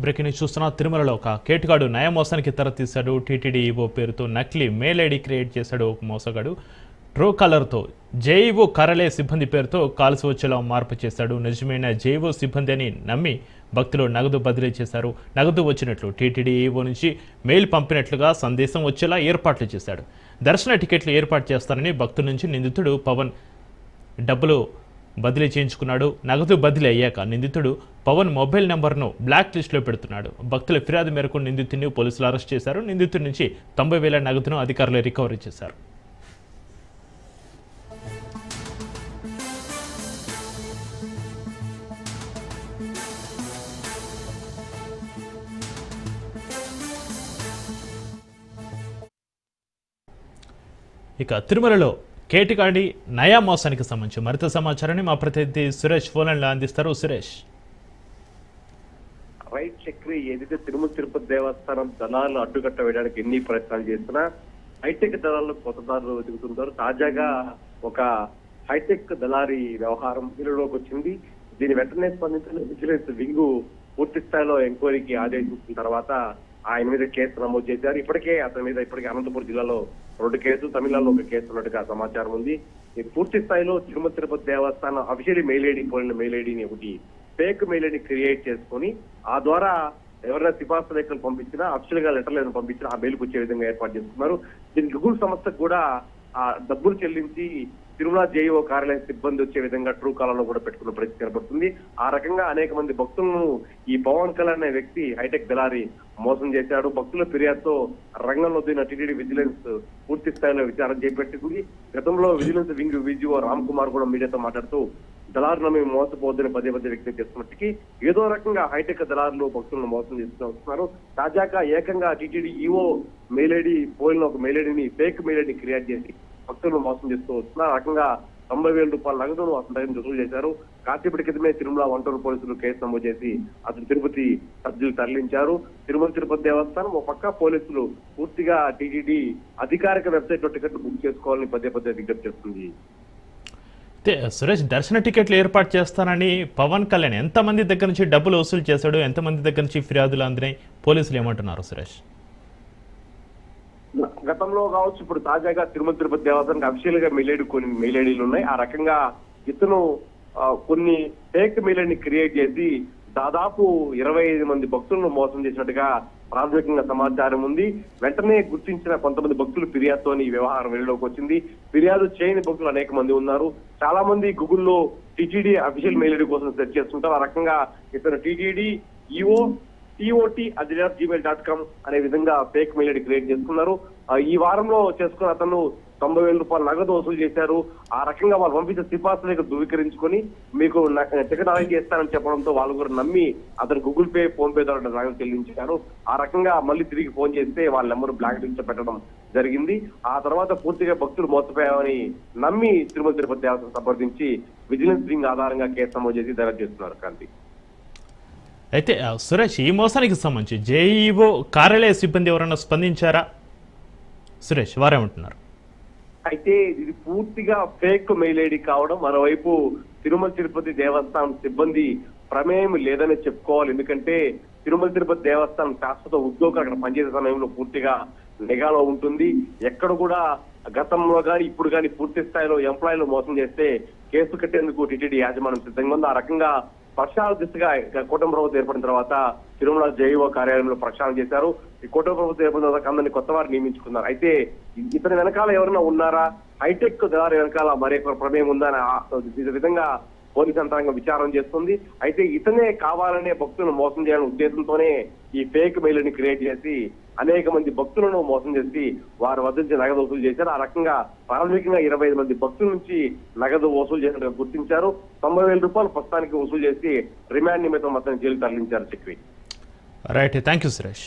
Breaking news చూస్తున్నా తిరుమలలో ఒక కేటుగాడు నయ మోసానికి తెర తీశాడు టీటీడీ ఈవో పేరుతో నకిలీ మెయిల్ ఐడి క్రియేట్ చేశాడు ఒక మోసగాడు. ట్రూ కలర్తో. జేఈఓ కరలే సిబ్బంది పేరుతో కాల్సి వచ్చేలా మార్పు చేశాడు. నిజమైన జేఈఓ సిబ్బంది అని నమ్మి భక్తులు నగదు బదిలీ చేశారు. నగదు వచ్చినట్లు టీటీడీ ఈవో నుంచి మెయిల్ పంపినట్లుగా సందేశం వచ్చేలా ఏర్పాట్లు చేశాడు. దర్శన టికెట్లు ఏర్పాటు చేస్తారని భక్తుల నుంచి నిందితుడు పవన్ డబ్బులు బదిలీ చేయించుకున్నాడు. నగదు బదిలీ అయ్యాక నిందితుడు పవన్ మొబైల్ నెంబర్ను బ్లాక్ లిస్టులో పెడుతున్నాడు. భక్తుల ఫిర్యాదు మేరకు నిందితుడిని పోలీసులు అరెస్ట్ చేశారు. నిందితుడి నుంచి తొంభై వేల నగదును అధికారులు రికవరీ చేశారు. ఇక తిరుమలలో కేటికాడి నయా మోసానికి సంబంధించి మరింత సమాచారాన్ని మా ప్రతినిధి సురేష్ ఫోన్లో అందిస్తారు. సురేష్. రైట్ చక్రి ఏదైతే తిరుమల తిరుపతి దేవస్థానం దళాలు అడ్డుకట్ట వేయడానికి ఎన్ని ప్రయత్నాలు చేసినా హైటెక్ దళాలు కొత్తదారులు వెతుకుతుంటారు. తాజాగా ఒక హైటెక్ దళారీ వ్యవహారం వెలుగులోకి వచ్చింది. దీని వెంటనే స్పందించిన విజిలెన్స్ వింగు పూర్తి స్థాయిలో ఎంక్వైరీకి ఆదేశించిన తర్వాత ఆయన మీద కేసు నమోదు చేశారు. ఇప్పటికే అతని మీద ఇప్పటికే అనంతపురం జిల్లాలో రెండు కేసులు తమిళనాడులో ఒక కేసు ఉన్నట్టుగా సమాచారం ఉంది. ఈ పూర్తి స్థాయిలో Tirumala Tirupati Devasthanam official mail ID పోలిన మెయిల్ ఐడిని ఒకటి ఫేక్ మెయిల్ ఐడి క్రియేట్ చేసుకుని ఆ ద్వారా ఎవరైనా సిఫార్సు లేఖలు పంపించినా అఫీషియల్గా లెటర్లు ఏదైనా పంపించినా ఆ మెయిల్కి వచ్చే విధంగా ఏర్పాటు చేసుకున్నారు. దీని గూగుల్ సంస్థకు కూడా ఆ డబ్బులు చెల్లించి తిరుమల జేఈఓ కార్యాలయం సిబ్బంది వచ్చే విధంగా ట్రూ కాలంలో కూడా పెట్టుకున్న పరిస్థితి కనబడుతుంది. ఆ రకంగా అనేక మంది భక్తులను ఈ పవన్ కళ్యాణ్ అనే వ్యక్తి హైటెక్ దళారి మోసం చేశాడు. భక్తుల ఫిర్యాదుతో రంగంలో దిగిన టీటీడీ విజిలెన్స్ పూర్తి స్థాయిలో విచారణ చేపట్టింది. గతంలో vigilance wing VGO Ram Kumar కూడా మీడియాతో మాట్లాడుతూ దళారులను మేము మోసపోద్దని పదే పదే వ్యక్తం చేస్తున్నట్టుకి ఏదో రకంగా హైటెక్ దళారులు భక్తులను మోసం చేస్తూ వస్తున్నారు. తాజాగా ఏకంగా టీటీడీ ఈఓ మెయిల్ ఐడి పోలిన ఒక మెయిల్ ఐడిని ఫేక్ మెయిల్ క్రియేట్ చేసి భక్తులను మోసం చేస్తూ వస్తున్నారు ఆ రకంగా తొంభై వేల రూపాయల నగదును అతని దగ్గర వసూలు చేశారు. కాసేపటి క్రితమే తిరుమల వంటూరు పోలీసులు కేసు నమోదు చేసి అతను తిరుపతి సభ్యులు తరలించారు. తిరుమల తిరుపతి దేవస్థానం ఒక పక్క పోలీసులు పూర్తిగా టీటీడీ అధికారిక వెబ్సైట్లో టికెట్లు బుక్ చేసుకోవాలని పదే పదే విజ్ఞప్తి చేస్తుంది. సురేష్ దర్శన టికెట్లు ఏర్పాటు చేస్తానని పవన్ కళ్యాణ్ ఎంతమంది దగ్గర నుంచి డబ్బులు వసూలు చేశాడు? ఎంతమంది దగ్గర నుంచి ఫిర్యాదులు అందినాయి? పోలీసులు ఏమంటున్నారు సురేష్? గతంలో కావచ్చు ఇప్పుడు తాజాగా తిరుమల తిరుపతి దేవస్థానానికి అఫీషియల్గా మెయిల్ ఐడి కొన్ని మెయిల్ ఐడీలు ఉన్నాయి. ఆ రకంగా ఇతను కొన్ని ఫేక్ మెయిల్ ఐడిని క్రియేట్ చేసి దాదాపు ఇరవై ఐదు మంది భక్తులను మోసం చేసినట్టుగా ప్రాథమికంగా సమాచారం ఉంది. వెంటనే గుర్తించిన కొంతమంది భక్తులు ఫిర్యాదుతో ఈ వ్యవహారం వెలుగులోకి వచ్చింది. ఫిర్యాదు చేయని భక్తులు అనేక మంది ఉన్నారు. చాలా మంది గూగుల్లో టీటీడీ అఫీషియల్ మెయిల్ ఐడి కోసం సెర్చ్ చేస్తుంటారు. ఆ రకంగా ఇతను TTD EO TOT at Gmail dot com అనే విధంగా ఫేక్ మెయిల్ ఐడి క్రియేట్ చేసుకున్నారు. ఈ వారంలో చేసుకున్న అతను తొంభై వేల రూపాయలు నగదు వసూలు చేశారు. ఆ రకంగా వాళ్ళు పంపించే సిఫార్సు ధృవీకరించుకొని మీకు టికెట్ అరేంజ్ చేస్తానని చెప్పడంతో వాళ్ళు కూడా నమ్మి అతను గూగుల్ పే ఫోన్ పే ద్వారా నగదు చెల్లించారు. ఆ రకంగా మళ్ళీ తిరిగి ఫోన్ చేస్తే వాళ్ళ నెంబర్ బ్లాక్ లిస్ట్ పెట్టడం జరిగింది. ఆ తర్వాత పూర్తిగా భక్తులు మోసపోయామని నమ్మి తిరుమల తిరుపతి దేవస్థానం సంప్రదించి విజిలెన్స్ వింగ్ ఆధారంగా కేసు నమోదు చేసి దర్యాప్తు చేస్తున్నారు కాంతి అయితే సురేష్ ఈ మోసానికి సంబంధించి జేఈఓ కార్యాలయ సిబ్బంది ఎవరైనా స్పందించారా? సురేష్ వారేమంటున్నారు? అయితే ఇది పూర్తిగా ఫేక్ మెయిల్ ఐడి కావడం మరోవైపు తిరుమల తిరుపతి దేవస్థానం సిబ్బంది ప్రమేయం లేదని చెప్పుకోవాలి. ఎందుకంటే తిరుమల తిరుపతి దేవస్థానం శాశ్వత ఉద్యోగులు అక్కడ పనిచేసే సమయంలో పూర్తిగా నిఘాలో ఉంటుంది. ఎక్కడ కూడా గతంలో కానీ ఇప్పుడు కానీ పూర్తి స్థాయిలో ఎంప్లాయీలు మోసం చేస్తే కేసు కట్టేందుకు టీటీడీ యాజమాన్యం సిద్ధంగా ఉంది. ఆ రకంగా ప్రక్షాళన దిశగా కూటమి ప్రభుత్వం ఏర్పడిన తర్వాత తిరుమల జైఓ కార్యాలయంలో ప్రక్షాళన చేశారు. ఈ కూటమి ప్రభుత్వం ఏర్పడిన తర్వాత అందరినీ కొత్త వారు నియమించుకున్నారు. అయితే ఇతని వెనకాల ఎవరైనా ఉన్నారా? హైటెక్ దారి వెనకాల మరి ప్రమేయం ఉందా? విధంగా పోలీస్ యంత్రాంగం విచారం చేస్తుంది. అయితే ఇతనే కావాలనే భక్తులను మోసం చేయాలనే ఉద్దేశంతోనే ఈ ఫేక్ మెయిల్ని క్రియేట్ చేసి అనేక మంది భక్తులను మోసం చేసి వారి వద్ద నుంచి నగదు వసూలు చేశారు. ఆ రకంగా ప్రాథమికంగా ఇరవై ఐదు మంది భక్తుల నుంచి నగదు వసూలు చేసినట్టుగా గుర్తించారు. తొంభై వేల రూపాయలు ప్రస్తుతానికి వసూలు చేసి రిమాండ్ నిమిత్తం మొత్తం జైలు తరలించారు Chakri. Right. Thank you Suresh.